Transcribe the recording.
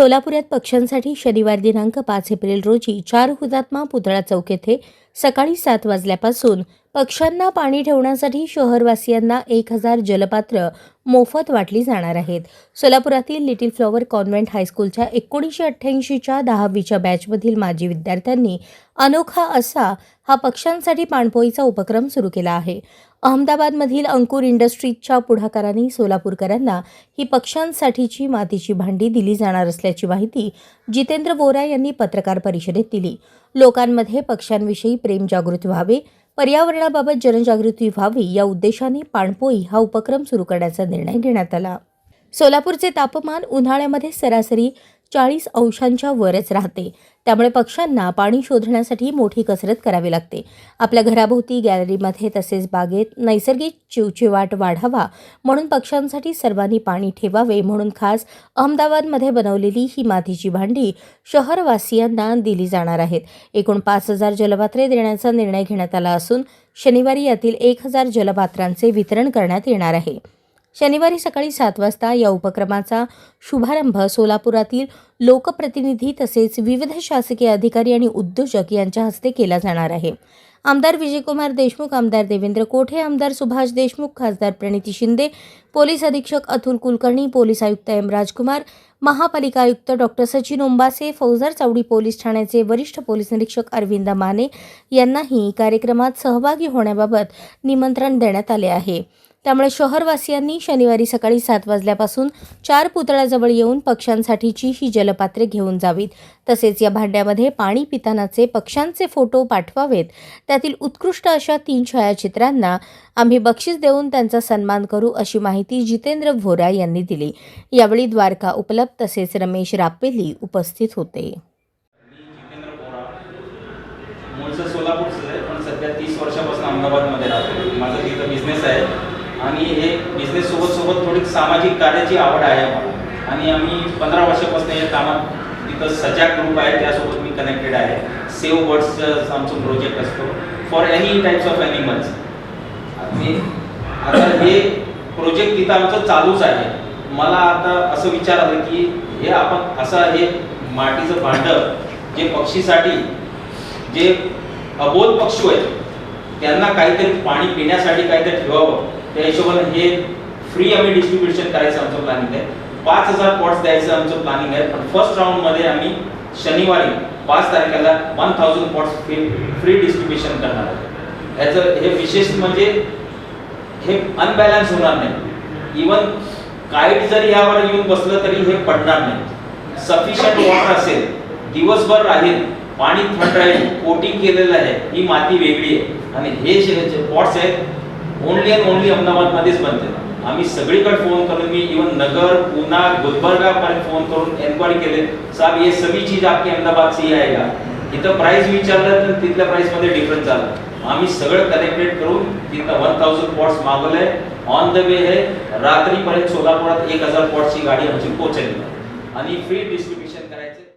सोलापुरात पक्ष्यांसाठी शनिवार दिनांक पाच एप्रिल रोजी चार हुतात्मा पुतळा चौक येथे सकाळी सात वाजल्यापासून पक्ष्यांना पाणी ठेवण्यासाठी शहरवासियांना एक हजार जलपात्र मोफत वाटली जाणार आहेत. सोलापुरातील लिटिल फ्लॉवर कॉन्व्हेंट हायस्कूलच्या एकोणीसशे अठ्ठ्याऐंशीच्या दहावीच्या बॅचमधील माजी विद्यार्थ्यांनी अनोखा असा हा पक्ष्यांसाठी पाणपोईचा उपक्रम सुरू केला आहे. अहमदाबादमधील अंकुर इंडस्ट्रीजच्या पुढाकारांनी सोलापूरकरांना ही पक्ष्यांसाठीची मातीची भांडी दिली जाणार असल्याची माहिती जितेंद्र वोरा यांनी पत्रकार परिषदेत दिली. लोकांमध्ये पक्ष्यांविषयी प्रेम जागृत व्हावे पर्यावरणाबाबत जनजागृती व्हावी या उद्देशाने पाणपोई हा उपक्रम सुरू करण्याचा निर्णय घेण्यात आला. सोलापूरचे तापमान उन्हाळ्यामध्ये सरासरी चाळीस अंशांच्या वरच राहते. त्यामुळे पक्ष्यांना पाणी शोधण्यासाठी मोठी कसरत करावी लागते. आपल्या घराभोवती गॅलरीमध्ये तसेच बागेत नैसर्गिक चिवचिवाट वाढावा म्हणून पक्ष्यांसाठी सर्वांनी पाणी ठेवावे म्हणून खास अहमदाबादमध्ये बनवलेली ही मातीची भांडी शहरवासियांना दिली जाणार आहेत. एकूण पाच हजार जलपात्रे देण्याचा निर्णय घेण्यात आला असून शनिवारी यातील एक हजार जलपात्रांचे वितरण करण्यात येणार आहे. शनिवारी सकाळी सात वाजता या उपक्रमाचा शुभारंभ सोलापुरातील लोकप्रतिनिधी तसेच विविध शासकीय अधिकारी आणि उद्योजक यांच्या हस्ते केला जाणार आहे. आमदार विजयकुमार देशमुख आमदार देवेंद्र कोठे आमदार सुभाष देशमुख खासदार प्रणिती शिंदे पोलीस अधीक्षक अतुल कुलकर्णी पोलीस आयुक्त एम राजकुमार महापालिका आयुक्त डॉक्टर सचिन ओंबासे फौजदार चावडी पोलीस ठाण्याचे वरिष्ठ पोलीस निरीक्षक अरविंद माने यांनाही कार्यक्रमात सहभागी होण्याबाबत निमंत्रण देण्यात आले आहे. त्यामुळे शहरवासियांनी शनिवारी सकाळी सात वाजल्यापासून चार पुतळ्याजवळ येऊन पक्ष्यांसाठीची ही जलपात्रे घेऊन जावीत. तसेच या भांड्यामध्ये पाणी पितानाचे पक्ष्यांचे फोटो पाठवावेत. त्यातील उत्कृष्ट अशा तीन छायाचित्रांना आम्ही बक्षीस देऊन त्यांचा सन्मान करू अशी माहिती जितेंद्र व्होरा यांनी दिली. यावेळी द्वारका उपलब्ध तसेच रमेश रापेली उपस्थित होते. मूळचं सोलापूरचं आहे पण सध्या तीस वर्षापासून अहमदाबादमध्ये राहतो. माझा तिथं बिझनेस आहे. आणि हे बिझनेस सोबत सोबत थोडी सामाजिक कार्याची आवड आहे आणि आम्ही पंधरा वर्षापासून या कामात तिथं सजाग ग्रुप आहे त्यासोबत मी कनेक्टेड आहे. सेव्ह बर्ड्सचं आमचं प्रोजेक्ट असतो. For any types of animals मी आता हे प्रोजेक्ट तिथं आमचं चालूच आहे. मला आता असं विचार आलं की हे आपण असं हे मातीचं भांडं जे पक्षीसाठी जे अबोध पक्षी आहेत त्यांना काहीतरी पाणी पिण्यासाठी काहीतरी ठेवावं. त्या हिशोबाने हे फ्री आम्ही डिस्ट्रीब्युशन करायचं आमचं प्लॅनिंग आहे. पाच हजार पॉट्स द्यायचं आमचं प्लॅनिंग आहे. पण फर्स्ट राऊंडमध्ये आम्ही शनिवारी पाच तारखेला one thousand pots free free distribution करणार आहे. याचं हे विशेष म्हणजे हे अनबॅलन्स होणार नाही. इवन काईट जरी यावर येऊन बसलं तरी हे पडणार नाही. सफिशियंट वॉटर असेल दिवसभर राहील पाणी थंड राहील कोटिंग केलेलं आहे ही माती वेगळी आहे. आणि हे जे पॉट्स आहेत ओनली अँड ओनली अहमदाबादमध्येच बनते. आम्ही सगळीकडे फोन करून मी इवन नगर पुना गुलबर्गापर्यंत फोन करून एन्क्वायरी केले. साहेब हे सगळी चीज आपकी अहमदाबाद से ही आएगा इथं प्राइस विचारलं तर तिथल्या प्राइसमध्ये डिफरन्स आला. आम्ही सगळं कनेक्टेड करून तिथं वन थाउजंड पॉट्स मागवलंय. ऑन द वे आहे रात्रीपर्यंत सोलापुरात एक हजार पॉट्सची गाडी आमची पोहोचेल. आणि फ्री डिस्ट्रीब्युट